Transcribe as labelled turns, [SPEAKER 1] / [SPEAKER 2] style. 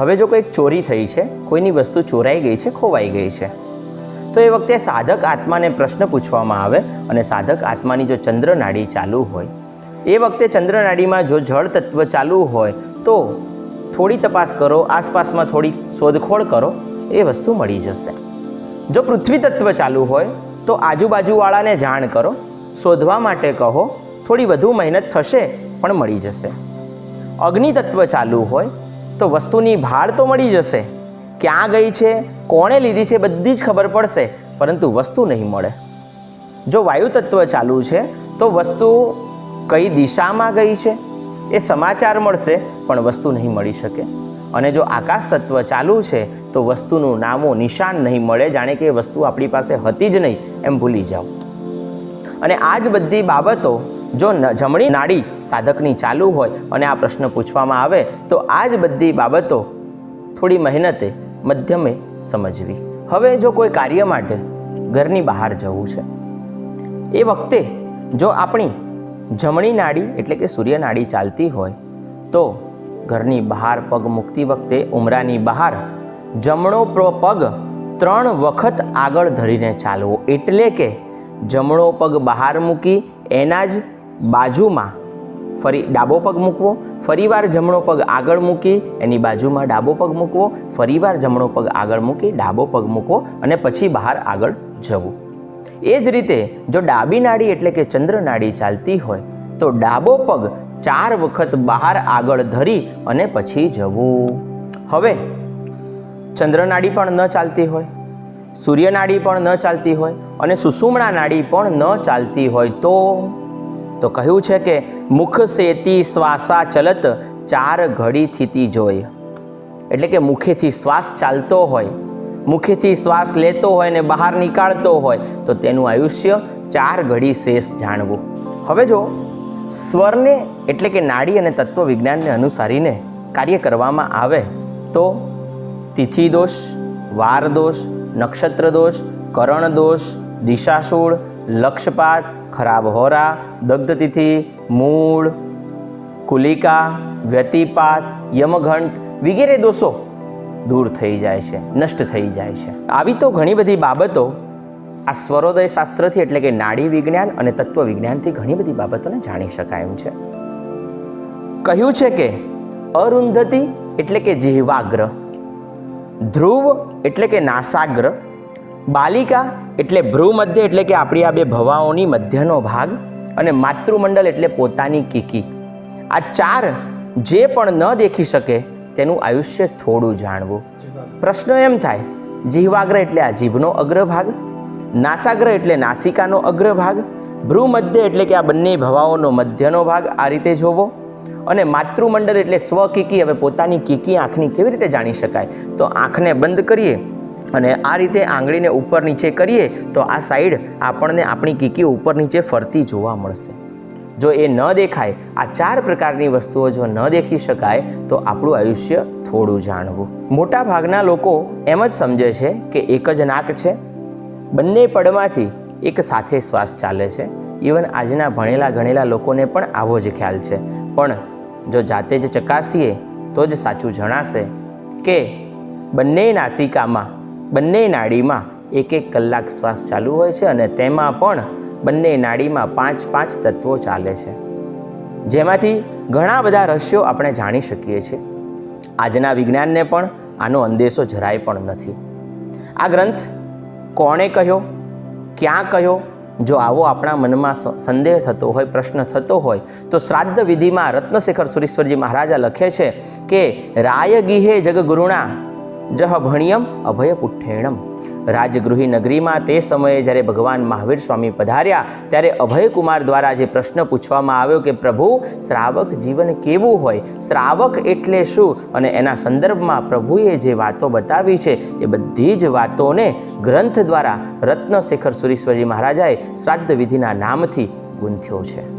[SPEAKER 1] હવે જો કોઈક ચોરી થઈ છે, કોઈની વસ્તુ ચોરાઈ ગઈ છે, ખોવાઈ ગઈ છે, તો એ વખતે સાધક આત્માને પ્રશ્ન પૂછવામાં આવે અને સાધક આત્માની જો ચંદ્રનાડી ચાલુ હોય, એ વખતે ચંદ્રનાડીમાં જો જળ તત્વ ચાલુ હોય, તો થોડી તપાસ કરો, આસપાસમાં થોડી શોધખોળ કરો, એ વસ્તુ મળી જશે. જો પૃથ્વી તત્વ ચાલુ હોય, તો આજુબાજુવાળાને જાણ કરો, શોધવા માટે કહો, થોડી વધુ મહેનત થશે, પણ મળી જશે. અગ્નિ તત્વ ચાલુ હોય તો વસ્તુની ભાળ તો મળી જશે. ક્યાં ગઈ છે, કોણે લીધી છે બધી જ ખબર પડશે, પરંતુ વસ્તુ નહીં મળે. જો વાયુ તત્વ ચાલુ છે, તો વસ્તુ કઈ દિશામાં ગઈ છે? એ સમાચાર મળશે, પણ વસ્તુ નહીં મળી શકે. અને જો આકાશ તત્વ ચાલુ છે, તો વસ્તુનું નામો નિશાન નહીં મળે, જાણે કે એ વસ્તુ આપણી પાસે હતી જ નહીં, એમ ભૂલી જાઓ. અને આ જ બધી બાબતો જો જમણી નાડી સાધકની ચાલુ હોય અને આ પ્રશ્ન પૂછવામાં આવે, તો આ જ બધી બાબતો થોડી મહેનતે મધ્યમે સમજવી. હવે જો કોઈ કાર્ય માટે ઘરની બહાર જવું છે, એ વખતે જો આપણી જમણી નાડી એટલે કે સૂર્ય નાડી ચાલતી હોય, તો ઘરની બહાર પગ મૂકતી વખતે ઉમરાની બહાર જમણો પગ ત્રણ વખત આગળ ધરીને ચાલવો. એટલે કે જમણો પગ બહાર મૂકી એના જ બાજુમાં ફરી ડાબો પગ મૂકવો, ફરીવાર જમણો પગ આગળ મૂકી, એની બાજુમાં ડાબો પગ મૂકવો, ફરીવાર જમણો પગ આગળ મૂકી, ડાબો પગ મૂકવો અને પછી બહાર આગળ જવું. એ જ રીતે જો ડાબી નાડી એટલે કે ચંદ્ર નાડી ચાલતી હોય, તો ડાબો પગ ચાર વખત બહાર આગળ ધરી અને પછી જવું. હવે, ચંદ્ર નાડી પણ ન ચાલતી હોય, સૂર્ય નાડી પણ ન ચાલતી હોય અને સુષુમણા નાડી પણ ન ચાલતી હોય તો તો કહ્યું છે કે મુખ સેતી શ્વાસા ચલત, ચાર ઘડી થીતી જોય. એટલે કે મુખેથી શ્વાસ ચાલતો હોય, મુખેથી શ્વાસ લેતો હોય ને બહાર નીકાળતો હોય, તો તેનું આયુષ્ય ચાર ઘડી શેષ જાણવું. હવે જો, સ્વરને એટલે કે નાડી અને તત્વ વિજ્ઞાનને અનુસારીને કાર્ય કરવામાં આવે, તો તિથિ દોષ, વાર દોષ, નક્ષત્ર દોષ, કરણ દોષ, દિશાશૂળ, લક્ષપાત ખરાબ હોરા દગ્ધતિથિ મૂળ, કુલિકા, વ્યતિપાત, યમઘંટ વગેરે દોષો દૂર થઈ જાય છે, નષ્ટ થઈ જાય છે. આવી તો ઘણી બધી બાબતો આ સ્વરોદય શાસ્ત્રથી એટલે કે નાડી વિજ્ઞાન અને તત્વ વિજ્ઞાનથી ઘણી બધી બાબતોને જાણી શકાય એમ છે. કહ્યું છે કે અરુંધતી એટલે કે જીહવાગ્ર, ધ્રુવ એટલે કે નાસાગ્ર બાલિકા એટલે ભ્રૂ મધ્ય એટલે કે આપણી આ બે ભવાઓની મધ્યનો ભાગ અને માતૃમંડળ એટલે પોતાની કીકી. આ ચાર જે પણ ન દેખી શકે તેનું આયુષ્ય થોડું જાણવું. પ્રશ્ન એમ થાય, જીહવાગ્ર એટલે આ જીભનો અગ્રભાગ, નાસાગ્ર એટલે નાસિકાનો અગ્રભાગ ભ્રૂ મધ્ય એટલે કે આ બંને ભવાઓનો મધ્યનો ભાગ આ રીતે જોવો. અને માતૃમંડળ એટલે સ્વકીકી હવે પોતાની કીકી આંખની કેવી રીતે જાણી શકાય? તો આંખને બંધ કરીએ અને આ રીતે આંગળીને ઉપર નીચે કરીએ, તો આ સાઈડ આપણને આપણી કીકી ઉપર નીચે ફરતી જોવા મળશે. જો એ ન દેખાય, આ ચાર પ્રકારની વસ્તુઓ જો ન દેખી શકાય, તો આપણું આયુષ્ય થોડું જાણવું. મોટા ભાગના લોકો એમ જ સમજે છે કે એક જ નાક છે. બંને પડમાંથી એક સાથે શ્વાસ ચાલે છે. ઇવન આજના ભણેલા ગણેલા લોકોને પણ આવો જ ખ્યાલ છે. પણ જો જાતે જ ચકાસીએ, તો જ સાચું જણાશે કે બંને નાસિકામાં બંને નાડીમાં એક એક કલાક શ્વાસ ચાલુ હોય છે અને તેમાં પણ બંને નાડીમાં પાંચ પાંચ તત્વો ચાલે છે. જેમાંથી ઘણા બધા રહસ્યો આપણે જાણી શકીએ છીએ. આજના વિજ્ઞાનને પણ આનો અંદેશો જરાય પણ નથી. આ ગ્રંથ કોણે કહ્યો? ક્યાં કહ્યો? જો આવો આપણા મનમાં સંદેહ થતો હોય, પ્રશ્ન થતો હોય, તો શ્રાદ્ધ વિધિમાં રત્નશેખર સુરેશ્વરજી મહારાજા લખે છે કે રાય ગીહે જગગુરુણા જહ ભણિયમ અભય પુઠ્ઠેણમ રાજગૃહી નગરીમાં તે સમયે જ્યારે ભગવાન મહાવીર સ્વામી પધાર્યા, ત્યારે અભયકુમાર દ્વારા જે પ્રશ્ન પૂછવામાં આવ્યો કે, પ્રભુ, શ્રાવક જીવન કેવું હોય? શ્રાવક એટલે શું? અને એના સંદર્ભમાં પ્રભુએ જે વાતો બતાવી છે, એ બધી જ વાતોને ગ્રંથ દ્વારા રત્નશેખર સુરેશ્વરજી મહારાજાએ શ્રાદ્ધ વિધિના નામથી ગૂંથ્યો છે.